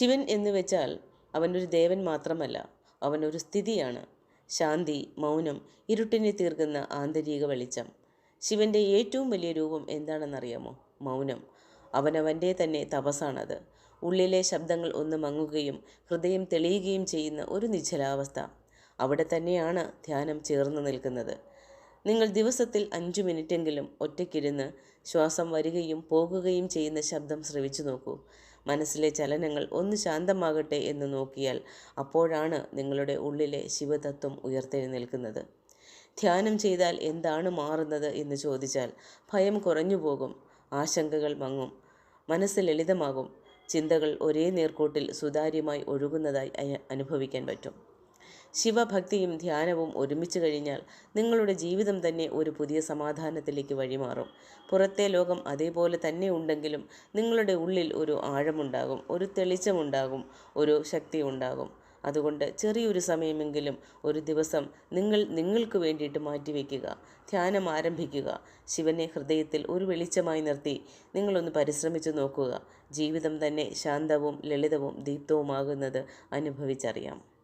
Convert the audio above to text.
ശിവൻ എന്ന് വെച്ചാൽ അവനൊരു ദേവൻ മാത്രമല്ല അവനൊരു സ്ഥിതിയാണ്. ശാന്തി മൗനം ഇരുട്ടിനെ തീർക്കുന്ന ആന്തരിക വെളിച്ചം. ശിവന്റെ ഏറ്റവും വലിയ രൂപം എന്താണെന്നറിയാമോ? മൗനം. അവനവന്റെ തന്നെ തപസ്സാണത്. ഉള്ളിലെ ശബ്ദങ്ങൾ ഒന്ന് മങ്ങുകയും ഹൃദയം തെളിയുകയും ചെയ്യുന്ന ഒരു നിശ്ചലാവസ്ഥ. അവിടെ തന്നെയാണ് ധ്യാനം ചേർന്ന് നിൽക്കുന്നത്. നിങ്ങൾ ദിവസത്തിൽ അഞ്ചു മിനിറ്റെങ്കിലും ഒറ്റയ്ക്കിരുന്ന് ശ്വാസം വരികയും പോകുകയും ചെയ്യുന്ന ശബ്ദം ശ്രവിച്ചു നോക്കൂ. മനസ്സിലെ ചലനങ്ങൾ ഒന്ന് ശാന്തമാകട്ടെ എന്ന് നോക്കിയാൽ അപ്പോഴാണ് നിങ്ങളുടെ ഉള്ളിലെ ശിവതത്വം ഉയർത്തെഴുന്നേൽക്കുന്നത്. ധ്യാനം ചെയ്താൽ എന്താണ് മാറുന്നത് എന്ന് ചോദിച്ചാൽ ഭയം കുറഞ്ഞു പോകും ആശങ്കകൾ മങ്ങും മനസ്സ് ലളിതമാകും ചിന്തകൾ ഒരേ നേർക്കോട്ടിൽ സുതാര്യമായി ഒഴുകുന്നതായി അനുഭവിക്കാൻ പറ്റും. ശിവഭക്തിയും ധ്യാനവും ഒരുമിച്ച് കഴിഞ്ഞാൽ നിങ്ങളുടെ ജീവിതം തന്നെ ഒരു പുതിയ സമാധാനത്തിലേക്ക് വഴിമാറും. പുറത്തെ ലോകം അതേപോലെ തന്നെ ഉണ്ടെങ്കിലും നിങ്ങളുടെ ഉള്ളിൽ ഒരു ആഴമുണ്ടാകും ഒരു തെളിച്ചമുണ്ടാകും ഒരു ശക്തി ഉണ്ടാകും അതുകൊണ്ട് ചെറിയൊരു സമയമെങ്കിലും ഒരു ദിവസം നിങ്ങൾ നിങ്ങൾക്ക് വേണ്ടിയിട്ട് മാറ്റിവെക്കുക ധ്യാനം ആരംഭിക്കുക. ശിവനെ ഹൃദയത്തിൽ ഒരു വെളിച്ചമായി നിർത്തി നിങ്ങളൊന്ന് പരിശ്രമിച്ചു നോക്കുക. ജീവിതം തന്നെ ശാന്തവും ലളിതവും ദീപ്തവുമാകുന്നത് അനുഭവിച്ചറിയാം.